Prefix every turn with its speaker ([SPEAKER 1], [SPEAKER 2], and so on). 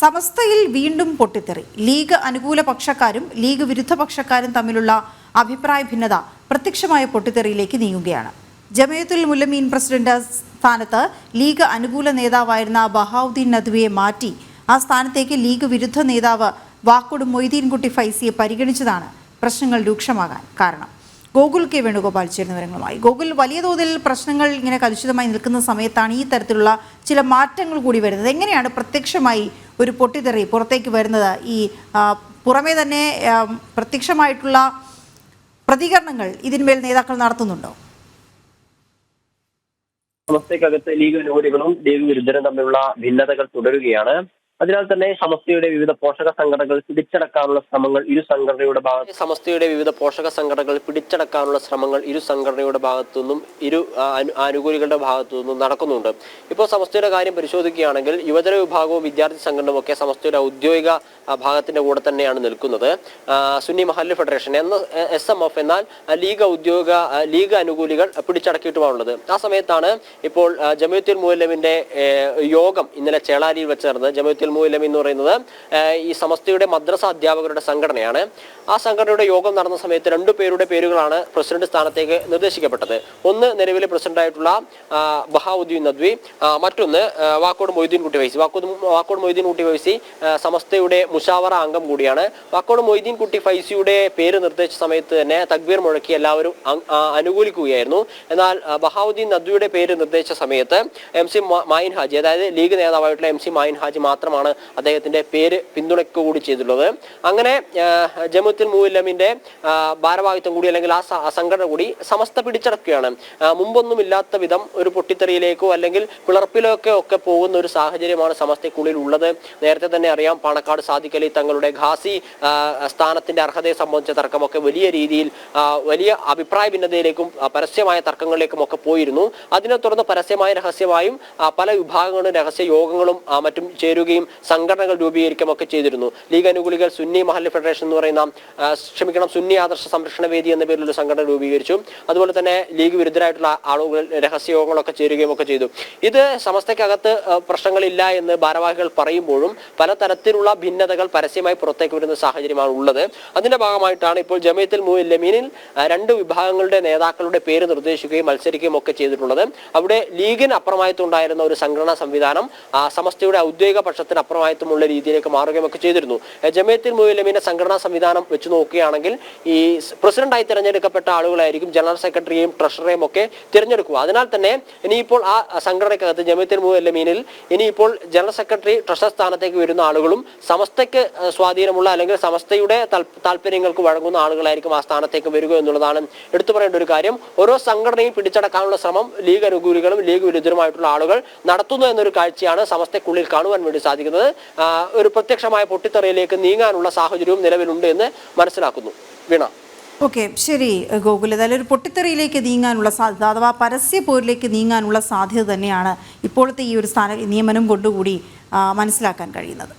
[SPEAKER 1] സമസ്തയിൽ വീണ്ടും പൊട്ടിത്തെറി. ലീഗ് അനുകൂല പക്ഷക്കാരും ലീഗ് വിരുദ്ധ പക്ഷക്കാരും തമ്മിലുള്ള അഭിപ്രായ ഭിന്നത പ്രത്യക്ഷമായ പൊട്ടിത്തെറിയിലേക്ക് നീങ്ങുകയാണ്. ജമയത്തുൽ മുല്ലമീൻ പ്രസിഡന്റ് സ്ഥാനത്ത് ലീഗ് അനുകൂല നേതാവായിരുന്ന ബഹാവുദ്ദീൻ നദ്വിയെ മാറ്റി ആ സ്ഥാനത്തേക്ക് ലീഗ് വിരുദ്ധ നേതാവ് വാക്കോട് മൊയ്തീൻകുട്ടി ഫൈസിയെ പരിഗണിച്ചതാണ് പ്രശ്നങ്ങൾ രൂക്ഷമാകാൻ കാരണം. ഗോകുൽ കെ വേണുഗോപാൽ ചേരുന്ന വിവരങ്ങളുമായി ഗോകുൽ വലിയ തോതിൽ പ്രശ്നങ്ങൾ ഇങ്ങനെ കലുഷിതമായി നിൽക്കുന്ന സമയത്താണ് ഈ തരത്തിലുള്ള ചില മാറ്റങ്ങൾ കൂടി വരുന്നത്. എങ്ങനെയാണ് പ്രത്യക്ഷമായി ഒരു പൊട്ടിത്തെറി പുറത്തേക്ക് വരുന്നത്. ഈ പുറമേ തന്നെ പ്രത്യക്ഷമായിട്ടുള്ള പ്രതികരണങ്ങൾ ഇതിന്മേൽ നേതാക്കൾ നടത്തുന്നുണ്ടോ?
[SPEAKER 2] സമസ്തയ്ക്കകത്ത് ലീഗ് അനുകൂലികളും ലീഗ് വിരുദ്ധരും തമ്മിലുള്ള ഭിന്നതകൾ തുടരുകയാണ്. അതിനാൽ തന്നെ സമസ്തയുടെ വിവിധ പോഷക സംഘടനകൾ പിടിച്ചടക്കാനുള്ള ശ്രമങ്ങൾ ഇരു സംഘടനയുടെ ഭാഗത്ത് സമസ്തയുടെ വിവിധ പോഷക സംഘടനകൾ പിടിച്ചടക്കാനുള്ള ശ്രമങ്ങൾ ഇരു സംഘടനയുടെ ഭാഗത്തു നിന്നും ഇരു ആനുകൂല്യങ്ങളുടെ ഭാഗത്തു നിന്നും നടക്കുന്നുണ്ട്. ഇപ്പോൾ സമസ്തയുടെ കാര്യം പരിശോധിക്കുകയാണെങ്കിൽ യുവജന വിഭാഗവും വിദ്യാർത്ഥി സംഘടനയും ഒക്കെ സമസ്തയുടെ ഔദ്യോഗിക ഭാഗത്തിന്റെ കൂടെ തന്നെയാണ് നിൽക്കുന്നത്. സുന്നി മഹല്ല് ഫെഡറേഷൻ എന്ന എസ് എം എഫ് എന്നാൽ ലീഗ് ഔദ്യോഗിക ലീഗ് അനുകൂലികൾ പിടിച്ചടക്കിയിട്ടുമാണുള്ളത്. ആ സമയത്താണ് ഇപ്പോൾ ആ, ജമിയത്തുൽ മുല്ലമിന്റെ യോഗം ഇന്നലെ ചേളാരിയിൽ വെച്ച് നടന്നത്. മുല്ലം എന്ന് പറയുന്നത് ഈ സമസ്തയുടെ മദ്രസ അധ്യാപകരുടെ സംഘടനയാണ്. ആ സംഘടനയുടെ യോഗം നടന്ന സമയത്ത് രണ്ടു പേരുടെ പേരുകളാണ് പ്രസിഡന്റ് സ്ഥാനത്തേക്ക് നിർദ്ദേശിക്കപ്പെട്ടത്. ഒന്ന് നിലവിലെ പ്രസിഡന്റായിട്ടുള്ള ബഹാവുദ്ദീൻ നദ്വി മറ്റൊന്ന് വാക്കോട് മൊയ്തീൻ കുട്ടി വൈസി വാക്കോട് വാക്കോട് മൊയ്തീൻ കുട്ടി വൈസി സമസ്തയുടെ മുഷാവറ അംഗം കൂടിയാണ്. വാക്കോട് മൊയ്തീൻ കുട്ടി ഫൈസിയുടെ പേര് നിർദ്ദേശിച്ച സമയത്ത് തന്നെ തക്ബീർ മുഴക്കി എല്ലാവരും അനുകൂലിക്കുകയായിരുന്നു. എന്നാൽ ബഹാവുദ്ദീൻ നദ്വിയുടെ പേര് നിർദ്ദേശിച്ച സമയത്ത് എം സി മായിൻ ഹാജി അതായത് ലീഗ് നേതാവായിട്ടുള്ള എം സി മായിൻ ഹാജി മാത്രമാണ് അദ്ദേഹത്തിന്റെ പേര് പിന്തുണയ്ക്കുക കൂടി ചെയ്തിട്ടുള്ളത്. അങ്ങനെ ജമുത്തുൽ മുല്ലമിന്റെ ഭാരവാഹിത്വം കൂടി അല്ലെങ്കിൽ ആ സംഘടന കൂടി സമസ്ത പിടിച്ചടക്കുകയാണ്. മുമ്പൊന്നുമില്ലാത്ത വിധം ഒരു പൊട്ടിത്തെറിയിലേക്കോ അല്ലെങ്കിൽ പിളർപ്പിലേക്കോ ഒക്കെ പോകുന്ന ഒരു സാഹചര്യമാണ് സമസ്തയ്ക്കുള്ളിൽ ഉള്ളത്. നേരത്തെ തന്നെ അറിയാം പാണക്കാട് സാധിക്കലി തങ്ങളുടെ ഖാസി സ്ഥാനത്തിന്റെ അർഹതയെ സംബന്ധിച്ച തർക്കമൊക്കെ വലിയ രീതിയിൽ വലിയ അഭിപ്രായ ഭിന്നതയിലേക്കും പരസ്യമായ തർക്കങ്ങളിലേക്കും ഒക്കെ പോയിരുന്നു. അതിനെ തുടർന്ന് പരസ്യമായ രഹസ്യമായും പല വിഭാഗങ്ങളും രഹസ്യ യോഗങ്ങളും മറ്റും ചേരുകയും സംഘടനകൾ രൂപീകരിക്കുകയും ഒക്കെ ചെയ്തിരുന്നു. ലീഗ് അനുകൂലികൾ സുന്നി മഹല്ല് ഫെഡറേഷൻ എന്ന് പറയുന്ന ക്ഷമിക്കണം സുന്നി ആദർശ സംരക്ഷണ വേദി എന്ന പേരിൽ ഒരു സംഘടന രൂപീകരിച്ചു. അതുപോലെ തന്നെ ലീഗ് വിരുദ്ധരായിട്ടുള്ള ആളുകൾ രഹസ്യയോഗങ്ങളൊക്കെ ചേരുകയും ഒക്കെ ചെയ്തു. ഇത് സമസ്തയ്ക്കകത്ത് പ്രശ്നങ്ങളില്ല എന്ന് ഭാരവാഹികൾ പറയുമ്പോഴും പലതരത്തിലുള്ള ഭിന്നതകൾ പരസ്യമായി പുറത്തേക്ക് വരുന്ന സാഹചര്യമാണ് ഉള്ളത്. അതിന്റെ ഭാഗമായിട്ടാണ് ഇപ്പോൾ ജമയത്തിൽ മുല്ലമീനിൽ രണ്ട് വിഭാഗങ്ങളുടെ നേതാക്കളുടെ പേര് നിർദ്ദേശിക്കുകയും മത്സരിക്കുകയും ഒക്കെ ചെയ്തിട്ടുള്ളത്. അവിടെ ലീഗിന് അപ്രമായത്തുണ്ടായിരുന്ന ഒരു സംഘടനാ സംവിധാനം സമസ്തയുടെ ഔദ്യോഗിക അപ്രമായത്വമുള്ള രീതിയിലേക്ക് മാറുകയും ഒക്കെ ചെയ്തിരുന്നു ജമയത്തിൽ മുലമിന്റെ സംഘടനാ സംവിധാനം വെച്ച് നോക്കുകയാണെങ്കിൽ ഈ പ്രസിഡന്റായി തിരഞ്ഞെടുക്കപ്പെട്ട ആളുകളായിരിക്കും ജനറൽ സെക്രട്ടറിയും ട്രഷററെയും ഒക്കെ തിരഞ്ഞെടുക്കുക. അതിനാൽ തന്നെ ഇനിയിപ്പോൾ ആ സംഘടനയ്ക്കകത്ത് ജമയത്തിൽ മുലമീനിൽ ഇനിയിപ്പോൾ ജനറൽ സെക്രട്ടറി ട്രഷർ സ്ഥാനത്തേക്ക് വരുന്ന ആളുകളും സമസ്തയ്ക്ക് സ്വാധീനമുള്ള അല്ലെങ്കിൽ സമസ്തയുടെ താല്പര്യങ്ങൾക്ക് വഴങ്ങുന്ന ആളുകളായിരിക്കും ആ സ്ഥാനത്തേക്ക് വരിക എന്നുള്ളതാണ് എടുത്തു പറയേണ്ട ഒരു കാര്യം. ഓരോ സംഘടനയും പിടിച്ചടക്കാനുള്ള ശ്രമം ലീഗ് അനുകൂലികളും ലീഗ് വിരുദ്ധരുമായിട്ടുള്ള ആളുകൾ നടത്തുന്നു എന്നൊരു കാഴ്ചയാണ് സമസ്തക്കുള്ളിൽ കാണുവാൻ വേണ്ടി സാധിക്കുന്നത് ഒരു പ്രത്യക്ഷമായ പൊട്ടിത്തെറിയിലേക്ക് നീങ്ങാനുള്ള സാഹചര്യവും നിലവിലുണ്ട് എന്ന് മനസ്സിലാക്കുന്നു. വീണ.
[SPEAKER 1] ഓക്കെ ശരി ഗോകുൽ. ഏതായാലും ഒരു പൊട്ടിത്തെറിയിലേക്ക് നീങ്ങാനുള്ള സാധ്യത അഥവാ പരസ്യ പോരിലേക്ക് നീങ്ങാനുള്ള സാധ്യത തന്നെയാണ് ഇപ്പോഴത്തെ ഈ ഒരു സ്ഥാന നിയമനം കൊണ്ടുകൂടി മനസ്സിലാക്കാൻ കഴിയുന്നത്.